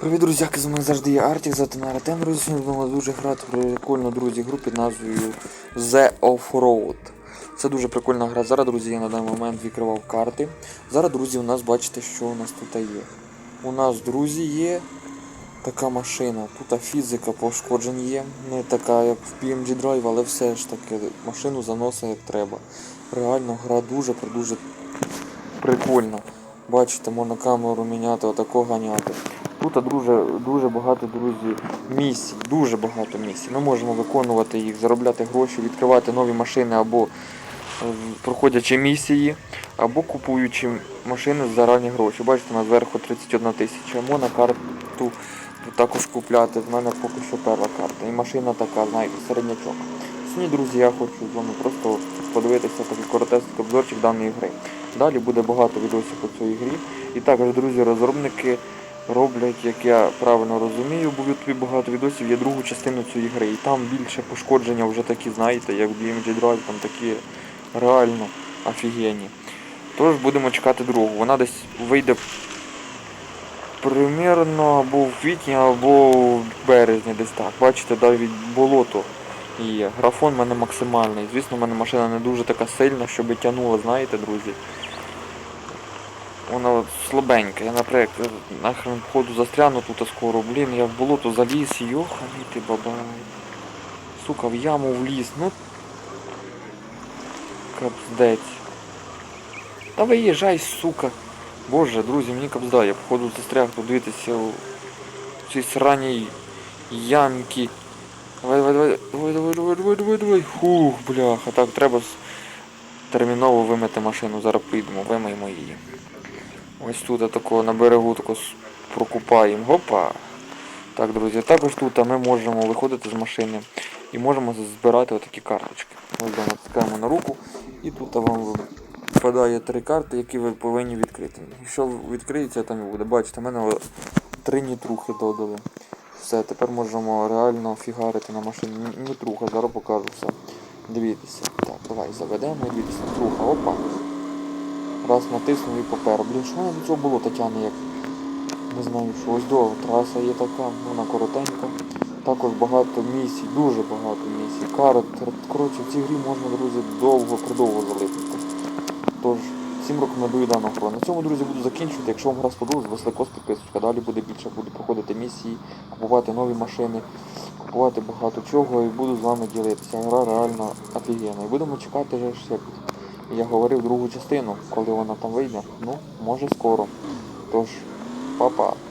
Привіт, друзяки, з мене завжди є Артік, звати мене Артем, друзі, сьогодні будемо дуже грати прикольну, друзі, гру під назвою The Offroad. Це дуже прикольна гра. Зараз, друзі, я на даний момент відкривав карти. Зараз, друзі, у нас бачите, що у нас тут є. У нас, друзі, є така машина. Тут фізика пошкоджень є. Не така, як в PMG Drive, але все ж таки машину заносить як треба. Реально гра дуже дуже прикольна. Бачите, можна камеру міняти, отако ганяти. Тут дуже, дуже багато, друзі, місій, дуже багато місій. Ми можемо виконувати їх, заробляти гроші, відкривати нові машини або е, проходячи місії, або купуючи машини за ранні гроші. Бачите, у зверху 31 тисяча. Можна карту також купляти. В мене поки що перша карта. І машина така, знаєте, середнячок. Сьогодні, друзі, я хочу з вами просто подивитися такий коротесний обзорчик даної гри. Далі буде багато відосів по цій грі. І також, друзі, розробники роблять, як я правильно розумію, бо в ютубі багато відосів, є другу частину цієї гри. І там більше пошкодження вже такі, знаєте, як в BMG Drive, там такі реально офігенні. Тож будемо чекати другу. Вона десь вийде примірно або в квітні, або в березні десь так. Бачите, навіть болото є. Графон в мене максимальний. Звісно, в мене машина не дуже така сильна, щоб тягнула, знаєте, друзі. Вона от слабенька. Я наприклад нахрен ходу застряну тут скоро, блін, я в болото заліз, йоханий ти бабай. Сука, в яму вліз, ну капздець. Та виїжджай, сука. Боже, друзі, мені капзда, я походу застряг подивитися в цій сраній ямки. Давай, давай, давай, давай, давай, давай, давай, давай. Фух, бляха, так, треба терміново вимити машину, зараз поїдемо, вимиємо її. Ось тут такого на берегу тако прокупаємо. Гопа. Так, друзі, також тут ми можемо виходити з машини і можемо збирати отакі карточки. Да, натискаємо на руку і тут вам випадає три карти, які ви повинні відкрити. Якщо відкриється, там і буде. Бачите, в мене три нітрухи додали. Все, тепер можемо реально фігарити на машині. Ні- Нітруха, зараз покажу все. Дивіться. Так, давай заведемо дивіться. Нітруха, опа. Раз натиснув і попер. Блін, що вона до цього було, Тетяна, як не знаю, що ось до траса є така, вона коротенька. Також багато місій, дуже багато місій. Карт. Коротше, в цій грі можна, друзі, довго придовго залипнути. Тож, всім рекомендую дану гру. На цьому, друзі, буду закінчувати. Якщо вам гра сподобалась, вас лайкос, підписочка. Далі буде більше, буду проходити місії, купувати нові машини, купувати багато чого і буду з вами ділитися. Гра реально офігенна. І будемо чекати, як я говорив, другу частину, коли вона там вийде. Ну, може скоро. Тож, па-па.